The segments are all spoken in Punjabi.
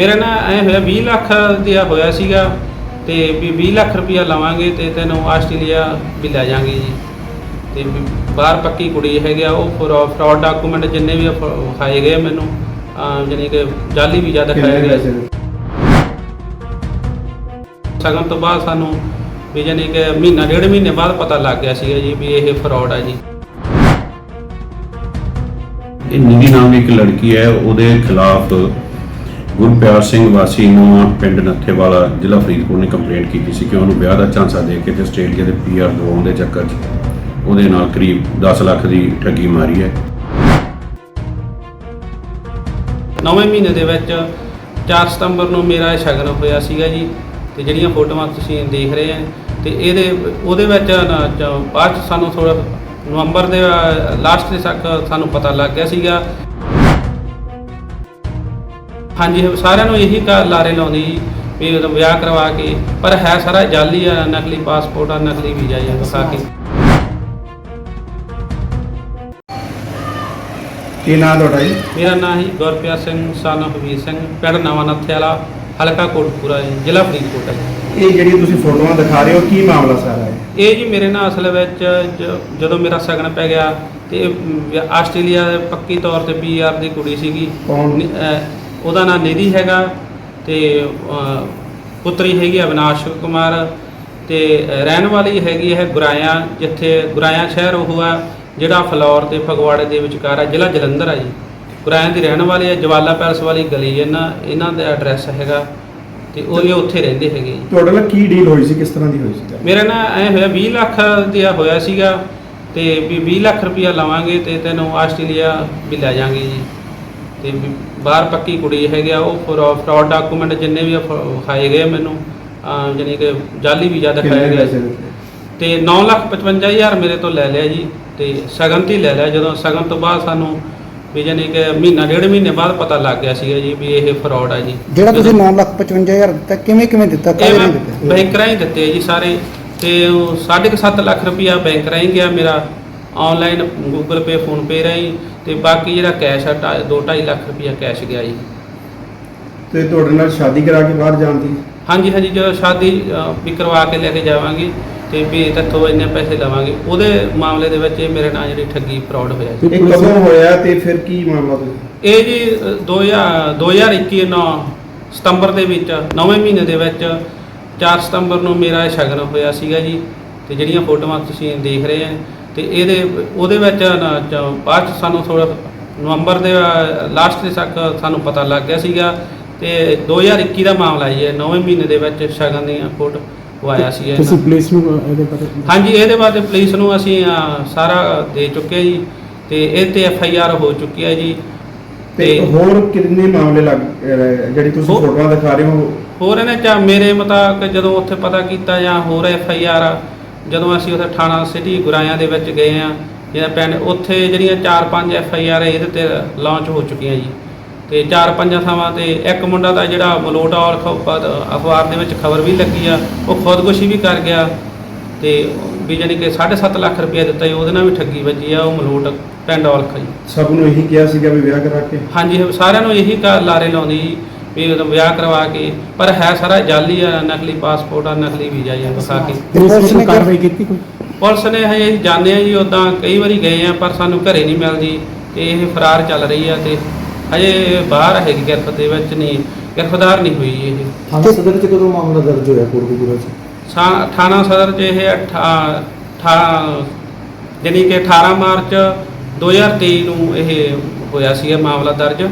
ਮੇਰਾ ਨਾ ਐ ਹੋਇਆ 20 ਲੱਖ ਦਾ ਹੋਇਆ ਸੀਗਾ ਤੇ ਵੀ 20 ਲੱਖ ਰੁਪਇਆ ਲਵਾਂਗੇ ਤੇ ਤੈਨੂੰ ਆਸਟ੍ਰੇਲੀਆ ਵੀ ਲੈ ਜਾਾਂਗੇ ਜੀ। ਤੇ ਬਾਹਰ ਪੱਕੀ ਕੁੜੀ ਹੈਗੀ ਆ ਉਹ ਫਰਾਡ ਡਾਕੂਮੈਂਟ ਜਿੰਨੇ ਵੀ ਵਿਖਾਏ ਗਏ ਮੈਨੂੰ ਜਾਣੀ ਕਿ ਜਾਲੀ ਵੀਜ਼ਾ ਦਿਖਾਇਆ ਗਿਆ ਸੀ ਸਗਨ ਤੋਂ ਬਾਅਦ ਸਾਨੂੰ ਵੀ ਜਾਣੀ ਕਿ ਮਹੀਨਾ ਡੇਢ ਮਹੀਨੇ ਬਾਅਦ ਪਤਾ ਲੱਗ ਗਿਆ ਸੀਗਾ ਜੀ ਵੀ ਇਹ ਫਰਾਡ ਹੈ ਜੀ। ਇਹ ਨਿਧੀ ਨਾਮ ਦੀ ਇੱਕ ਲੜਕੀ ਹੈ ਉਹਦੇ ਖਿਲਾਫ ਗੁਰਪਿਆਰ ਸਿੰਘ ਵਾਸੀ ਨੂੰ ਪਿੰਡ ਨੱਥੇਵਾਲਾ ਜ਼ਿਲ੍ਹਾ ਫਰੀਦਕੋਟ ਨੇ ਕੰਪਲੇਂਟ ਕੀਤੀ ਸੀ ਕਿ ਉਹਨੂੰ ਵਿਆਹ ਦਾ ਝਾਂਸਾ ਦੇ ਕੇ ਤੇ ਆਸਟ੍ਰੇਲੀਆ ਦੇ ਪੀਆਰ ਦਵਾਉਣ ਦੇ ਚੱਕਰ 'ਚ ਉਹਦੇ ਨਾਲ ਕਰੀਬ 10 ਲੱਖ ਦੀ ਠੱਗੀ ਮਾਰੀ ਹੈ। ਨੌਵੇਂ ਮਹੀਨੇ ਦੇ ਵਿੱਚ 4 ਸਤੰਬਰ ਨੂੰ ਮੇਰਾ ਸ਼ਗਨ ਹੋਇਆ ਸੀਗਾ ਜੀ ਤੇ ਜਿਹੜੀਆਂ ਫੋਟੋਆਂ ਤੁਸੀਂ ਦੇਖ ਰਹੇ ਆ ਤੇ ਇਹਦੇ, ਉਹਦੇ ਵਿੱਚ ਬਾਅਦ ਚ ਸਾਨੂੰ ਥੋੜਾ ਨਵੰਬਰ ਦੇ ਲਾਸਟ ਦੇ ਤੱਕ ਸਾਨੂੰ ਪਤਾ ਲੱਗ ਗਿਆ ਸੀਗਾ। ਹਾਂਜੀ ਸਾਰਿਆਂ ਨੂੰ ਇਹੀ ਕਾ ਲਾਰੇ ਲਾਉਂਦੀ ਜੀ ਵੀ ਉਦੋਂ ਵਿਆਹ ਕਰਵਾ ਕੇ ਪਰ ਹੈ ਸਾਰਾ ਜਾਲੀ ਆ ਨਕਲੀ ਪਾਸਪੋਰਟ ਆ ਨਕਲੀ ਵੀਜ਼ਾ ਆ ਦਿਖਾ ਕੇ। ਕੀ ਨਾਂ ਤੁਹਾਡਾ ਜੀ? ਮੇਰਾ ਨਾਮ ਹੈ ਗੁਰਪ੍ਰੀਤ ਸਿੰਘ ਸਾਨਾ ਹਬੀਰ ਸਿੰਘ ਪਿੰਡ ਨਵਾਂ ਨੱਥੇ ਵਾਲਾ ਹਲਕਾ ਕੋਟਪੂਰਾ ਜੀ ਜ਼ਿਲ੍ਹਾ ਫਰੀਦਕੋਟ ਹੈ। ਇਹ ਜਿਹੜੀ ਤੁਸੀਂ ਫੋਟੋਆਂ ਦਿਖਾ ਰਹੇ ਹੋ ਕੀ ਮਾਮਲਾ ਸਾਰਾ ਹੈ ਇਹ ਜੀ ਮੇਰੇ ਨਾਲ ਅਸਲ ਵਿੱਚ ਜ- ਜਦੋਂ ਮੇਰਾ ਸਗਨ ਪੈ ਗਿਆ ਤੇ ਇਹ, ਆਸਟ੍ਰੇਲੀਆ ਦੇ ਪੱਕੀ ਤੌਰ ਤੇ ਪੀਆਰ ਦੀ ਕੁੜੀ ਸੀਗੀ। ਕੌਣ? ਨੀ- ਅਹ, ਉਹਦਾ ਨਾਮ ਨਿਧੀ ਹੈਗਾ ਤੇ ਅਹ, ਪੁੱਤਰੀ ਹੈਗੀ ਅਵਿਨਾਸ਼ ਕੁਮਾਰ ਤੇ ਰਹਿਣ ਵਾਲੀ ਹੈਗੀ ਹੈ ਗੁਰਾਇਆ ਜਿੱਥੇ ਗੁਰਾਇਆ ਸ਼ਹਿਰ ਉਹ ਆ ਜਿਹੜਾ ਫਲੌਰ ਤੇ ਫਗਵਾੜੇ ਦੇ ਵਿਚਕਾਰ ਆ ਜ਼ਿਲ੍ਹਾ ਜਲੰਧਰ ਆ ਜੀ। ਗੁਰਾਇਆ ਦੀ ਰਹਿਣ ਵਾਲੀ ਹੈ ਜਵਾਲਾ ਪੈਲਸ ਵਾਲੀ ਗਲੀ ਇਹਨਾਂ ਇਹਨਾਂ ਦਾ ਐਡਰੈਸ ਹੈਗਾ ਤੇ ਉਹ ਇਹ ਉੱਥੇ ਰਹਿੰਦੇ ਹੈਗੇ ਜੀ। ਤੁਹਾਡੇ ਨਾਲ ਕੀ ਡੀਲ ਹੋਈ ਸੀ ਕਿਸ ਤਰ੍ਹਾਂ ਦੀ ਹੋਈ ਸੀ? ਮੇਰਾ ਨਾ ਐ ਹੋਇਆ 20 ਲੱਖ ਦਾ ਹੋਇਆ ਸੀਗਾ ਤੇ ਵੀ 20 ਲੱਖ ਰੁਪਇਆ ਲਵਾਂਗੇ ਤੇ ਤੈਨੂੰ ਆਸਟ੍ਰੇਲੀਆ ਵੀ ਲੈ ਜਾਾਂਗੇ ਜੀ। ਤੇ ਬਾਹਰ ਪੱਕੀ ਕੁੜੀ ਹੈਗੀ ਆ ਉਹ ਫਰਾਡ ਡਾਕੂਮੈਂਟ ਜਿੰਨੇ ਵੀ ਵਿਖਾਏ ਗਏ ਮੈਨੂੰ ਜਾਣੀ ਕਿ ਜਾਲੀ ਵੀਜ਼ਾ ਦਿਖਾਇਆ ਗਿਆ? ਤੇ 9 ਲੱਖ 55 ਹਜ਼ਾਰ ਮੇਰੇ ਤੋਂ ਲੈ ਲਿਆ ਜੀ ਤੇ ਸਗਨ ਤੇ ਲੈ ਲਿਆ। ਜਦੋਂ ਸਗਨ ਤੋਂ ਬਾਅਦ ਸਾਨੂੰ ਵੀ ਜਾਣੀ ਕਿ ਮਹੀਨਾ ਡੇਢ ਮਹੀਨੇ ਬਾਅਦ ਪਤਾ ਲੱਗ ਗਿਆ ਸੀਗਾ ਜੀ ਵੀ ਇਹ ਫਰਾਡ ਹੈ ਜੀ। ਜਿਹੜਾ ਤੁਸੀਂ 9,55,000 ਦਿੱਤਾ ਕਿਵੇਂ ਕਿਵੇਂ ਦਿੱਤਾ? ਨਾਲ ਦਿੱਤਾ? ਬੈਂਕ ਰਾਹੀਂ ਦਿੱਤੇ ਆ ਜੀ ਸਾਰੇ। ਤੇ ਉਹ ਸਾਢੇ ਕੁ ਸੱਤ ਲੱਖ ਰੁਪਇਆ ਬੈਂਕ ਰਾਹੀਂ ਗਿਆ ਮੇਰਾ online Google Pay PhonePe ਰਾਹੀਂ। ਤੇ ਬਾਕੀ ਜਿਹੜਾ ਕੈਸ਼ ਆ 2.5 ਲੱਖ ਰੁਪਇਆ ਕੈਸ਼ ਗਿਆ ਜੀ। ਤੇ ਤੁਹਾਡੇ ਨਾਲ ਸ਼ਾਦੀ ਕਰਾ ਕੇ ਬਾਹਰ ਜਾਣ ਦੀ? ਹਾਂਜੀ ਹਾਂਜੀ ਜਦੋਂ ਸ਼ਾਦੀ ਅ, ਵੀ ਕਰਵਾ ਕੇ ਲੈ ਕੇ ਜਾਵਾਂਗੇ ਤੇ ਵੀ ਤੱਥੋਂ ਇੰਨੇ ਪੈਸੇ ਲਵਾਂਗੇ। ਉਹਦੇ ਮਾਮਲੇ ਦੇ ਵਿੱਚ ਇਹ ਮੇਰੇ ਨਾਲ ਜਿਹੜੀ ਠੱਗੀ ਫਰਾਡ ਹੋਇਆ ਜੀ। ਇਹ ਕਦੋਂ ਹੋਇਆ ਤੇ ਫਿਰ ਕੀ ਮਾਮਲਾ ਤੁਸੀਂ ਇਹ ਜੀ ਅ, 2000 2021 ਨੌ ਸਤੰਬਰ ਦੇ ਵਿੱਚ ਨੌਵੇਂ ਮਹੀਨੇ ਦੇ ਵਿੱਚ 4 ਸਤੰਬਰ ਨੂੰ ਮੇਰਾ ਇਹ ਸ਼ਗਨ ਹੋਇਆ ਸੀਗਾ ਜੀ। ਤੇ ਜਿਹੜੀਆਂ ਫੋਟੋਆਂ ਤੁਸੀਂ ਦੇਖ ਰਹੇ ਆ ਤੇ ਇਹਦੇ ਉਹਦੇ ਵਿੱਚ ਨਾ ਜ- ਬਾਅਦ ਚ ਸਾਨੂੰ ਥੋੜਾ ਨਵੰਬਰ ਦੇ ਲਾਸਟ ਦੇ ਤੱਕ ਸਾਨੂੰ ਪਤਾ ਲੱਗ ਗਿਆ ਸੀਗਾ ਤੇ 2021 ਦਾ ਮਾਮਲਾ ਜੀ ਇਹ ਨੌਵੇਂ ਮਹੀਨੇ ਦੇ ਵਿੱਚ ਸ਼ਗਨ ਫੋਟੋ ਉਹ ਆਇਆ ਸੀ ਤੁਸੀਂ ਪੁਲਿਸ ਨੂੰ ਇਹਦੇ ਬਾਰੇ ਹਾਂਜੀ ਇਹਦੇ ਬਾਰੇ ਪੁਲਿਸ ਨੂੰ ਅਸੀਂ ਸਾਰਾ ਦੇ ਚੁੱਕੇ ਜੀ ਤੇ ਇਹ ਤੇ ਐਫ ਆਈ ਆਰ ਹੋ ਚੁੱਕੀ ਹੈ ਜੀ। ਤੇ ਤੇ ਹੋਰ ਕਿੰਨੇ ਮਾਮਲੇ ਲੱਗ ਅਹ ਜਿਹੜੀ ਤੁਸੀਂ ਹੋ- ਫੋਟੋਆਂ ਦਿਖਾ ਰਹੇ ਹੋ? ਹੋਰ ਇਹਨੇ ਚਾ ਮੇਰੇ ਮੁਤਾਬਕ ਜਦੋਂ ਉੱਥੇ ਪਤਾ ਕੀਤਾ ਜਾਂ ਹੋਰ ਐਫ ਆਈ ਆਰ ਜਦੋਂ ਅਸੀਂ ਉੱਥੇ ਥਾਣਾ ਸਿਟੀ ਗੁਰਾਇਆਂ ਦੇ ਵਿੱਚ ਗਏ ਆ ਜਿਹੜਾ ਪਿੰਡ ਉੱਥੇ ਜਿਹੜੀਆਂ 4-5 ਐਫ ਆਈ ਆਰ ਇਹਦੇ ਤੇ ਲਾਂਚ ਹੋ ਚੁੱਕੀਆਂ ਜੀ। ਤੇ ਚਾਰ ਪੰਜਾਂ ਥਾਵਾਂ ਤੇ ਇੱਕ ਮੁੰਡਾ ਦਾ ਜਿਹੜਾ ਮਲੋਟ ਔਰ ਅਖਬਾਰ ਦੇ ਵਿੱਚ ਖਬਰ ਵੀ ਲੱਗੀ ਆ ਉਹ ਖੁਦਕੁਸ਼ੀ ਵੀ ਕਰ ਗਿਆ। ਤੇ ਵੀ ਜਾਣੀ ਕਿ 7.5 ਲੱਖ ਰੁਪਏ ਦਿੱਤਾ ਜੀ ਉਹਦੇ ਨਾਲ ਵੀ ਠੱਗੀ ਵੱਜੀ ਆ ਉਹ ਮਲੋਟ ਪਿੰਡ ਔਲਖ ਜੀ। ਸਭ ਨੂੰ ਇਹੀ ਕਿਹਾ ਸੀਗਾ ਵੀ ਵਿਆਹ ਕਰਾ ਕੇ? ਹਾਂਜੀ ਸਾਰਿਆਂ ਨੂੰ ਇਹੀ ਲਾਰੇ ਲਾਉਂਦੀ ਜੀ। ਵੀ ਉਦੋਂ ਵਿਆਹ ਕਰਵਾ ਕੇ ਪਰ ਹੈ ਸਾਰਾ ਜਾਲੀ ਆ ਨਕਲੀ ਪਾਸਪੋਰਟ ਆ ਨਕਲੀ ਵੀਜ਼ਾ ਆ ਦਿਖਾ ਕੇ। ਪੁਲਿਸ ਨੇ ਕਾਰਵਾਈ ਕੀਤੀ ਕੋਈ? ਪੁਲਿਸ ਨੇ ਹਜੇ ਅਸੀਂ ਜਾਣਦੇ ਆ ਜੀ ਉਦਾਂ ਕਈ ਵਾਰੀ ਗਏ ਆ ਪਰ ਸਾਨੂੰ ਘਰੇ ਨਹੀਂ ਮਿਲਦੀ। ਤੇ ਇਹ ਫਰਾਰ ਚੱਲ ਰਹੀ ਆ ਤੇ ਹਜੇ ਬਾਹਰ ਹੈਗੀ ਗਿਰਫਤ ਦੇ ਵਿੱਚ ਨਹੀਂ ਗਿਰਫਤਾਰ ਨਹੀਂ ਹੋਈ ਇਹ ਥਾਣਾ ਸਦਰ ਚ ਕਦੋਂ ਮਾਮਲਾ ਦਰਜ ਹੋਇਆ ਕੋਟਕਪੂਰਾ ਚ ਸਾ- ਥਾਣਾ ਸਦਰ 'ਚ ਇਹ 18 ਜਾਣੀ ਕਿ 18 ਮਾਰਚ 2023 ਨੂੰ ਇਹ ਹੋਇਆ ਸੀਗਾ ਮਾਮਲਾ ਦਰਜ।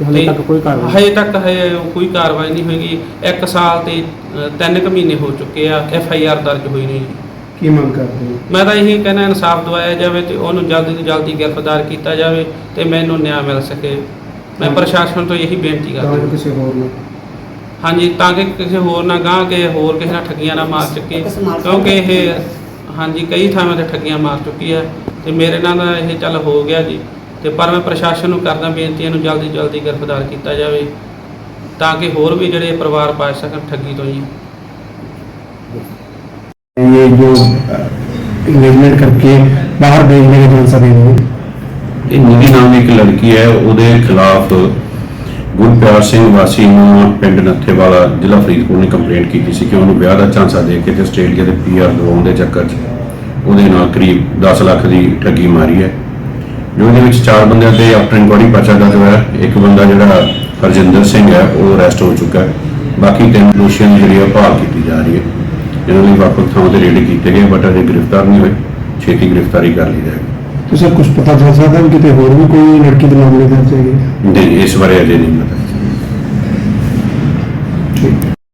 ਹਾਲੇ ਤੇ ਤੱਕ ਕੋਈ ਕਾਰਵਾਈ ਹਜੇ ਤੱਕ ਹਜੇ ਕੋਈ ਕਾਰਵਾਈ ਨਹੀਂ ਹੋਈਗੀ ਇੱਕ ਸਾਲ ਤੇ ਅ, ਤਿੰਨ ਕੁ ਮਹੀਨੇ ਹੋ ਚੁੱਕੇ ਆ ਐਫ ਆਈ ਆਰ ਦਰਜ ਹੋਈ ਨਹੀਂ। ਕੀ ਮੰਗ ਕਰਦੇ ਹੋ? ਮੈਂ ਤਾਂ ਇਹੀ ਕਹਿੰਦਾ ਇਨਸਾਫ ਦਵਾਇਆ ਜਾਵੇ ਤੇ ਉਹਨੂੰ ਜਲਦੀ ਤੋਂ ਜਲਦੀ ਗ੍ਰਿਫਤਾਰ ਕੀਤਾ ਜਾਵੇ ਤੇ ਮੈਨੂੰ ਨਿਆਂ ਮਿਲ ਸਕੇ। ਮੈਂ ਪ੍ਰਸ਼ਾਸਨ ਤੋਂ ਇਹੀ ਬੇਨਤੀ ਕਰਦਾ। ਜੋ ਕਿਸੇ ਹੋਰ ਨੂੰ? ਹਾਂਜੀ ਤਾਂ ਕਿ ਕਿਸੇ ਹੋਰ ਨਾ ਗਾਂ ਕੇ ਹੋਰ ਕਿਸੇ ਨਾਲ ਠੱਗੀਆਂ ਨਾ ਮਾਰ ਚੁੱਕੇ। ਕਿਉਂਕਿ ਇਹ ਹਾਂਜੀ ਕਈ ਥਾਵਾਂ ਤੇ ਠੱਗੀਆਂ ਮਾਰ ਚੁੱਕੀ ਹੈ ਤੇ ਮੇਰੇ ਨਾਲ ਇਹ ਚੱਲ ਹੋ ਗਿਆ ਜੀ। ਤੇ ਪਰ ਮੈਂ ਪ੍ਰਸ਼ਾਸਨ ਨੂੰ ਕਰਦਾ ਬੇਨਤੀ ਇਹਨੂੰ ਜਲਦੀ ਜਲਦੀ ਗ੍ਰਿਫਤਾਰ ਕੀਤਾ ਜਾਵੇ ਤਾਂ ਕਿ ਹੋਰ ਵੀ ਜਿਹੜੇ ਪਰਿਵਾਰ ਬਚ ਸਕਣ ਠੱਗੀ ਤੋਂ ਜੀ ये जो इंगेजमेंट करके बाहर भेजने का झांसा दे रहे हैं ਇਹ ਨਿਧੀ ਨਾਮ ਦੀ ਇੱਕ ਲੜਕੀ ਹੈ ਉਹਦੇ ਖਿਲਾਫ ਗੁਰਪਿਆਰ ਸਿੰਘ ਵਾਸੀ ਨੂੰ ਪਿੰਡ ਨੱਥੇਵਾਲਾ ਜ਼ਿਲ੍ਹਾ ਫਰੀਦਕੋਟ ਨੇ ਕੰਪਲੇਂਟ ਕੀਤੀ ਸੀ ਕਿ ਉਹਨੂੰ ਵਿਆਹ ਦਾ ਝਾਂਸਾ ਦੇ ਕੇ ਤੇ ਆਸਟ੍ਰੇਲੀਆ ਦੇ ਪੀਆਰ ਦਿਵਾਉਣ ਦੇ ਚੱਕਰ 'ਚ ਉਹਦੇ ਨਾਲ ਕਰੀਬ 10 ਲੱਖ ਦੀ ਠੱਗੀ ਮਾਰੀ ਹੈ ਜਿਹਦੇ ਵਿੱਚ ਚਾਰ ਬੰਦਿਆਂ ਤੇ ਆਫਟਰ ਇਨਕੁਆਇਰੀ ਪਰਚਾ ਦਰਜ ਹੋਇਆ ਇੱਕ ਬੰਦਾ ਜਿਹੜਾ ਹਰਜਿੰਦਰ ਸਿੰਘ ਹੈ ਉਹ ਅਰੈਸਟ ਹੋ ਚੁੱਕਾ ਹੈ। ਬਾਕੀ ਤਿੰਨ ਦੋਸ਼ੀਆਂ ਦੀ ਜਿਹੜੀ ਭਾਲ ਕੀਤੀ ਜਾ ਰਹੀ ਹੈ। ਇਹਨਾਂ ਲਈ ਵਾਪਸ ਥਾਂ ਤੇ ਰੇਡ ਕੀਤੇ ਗਏ ਬਟ ਅਜੇ ਗ੍ਰਿਫਤਾਰ ਨਹੀਂ ਹੋਏ। ਛੇਤੀ ਗ੍ਰਿਫਤਾਰੀ ਕਰ ਲਈ ਜਾਏਗੀ। ਤੇ ਸਰ ਕੁਝ ਪਤਾ ਚੱਲ ਸਕਦਾ ਕਿ ਕਿਤੇ ਹੋਰ ਵੀ ਕੋਈ ਲੜਕੀ ਦੇ ਮਾਮਲੇ ਦਰਜ ਹੈਗੇ? ਨਹੀਂ ਇਸ ਬਾਰੇ ਅਜੇ ਨਹੀਂ ਪਤਾ। ਠੀਕ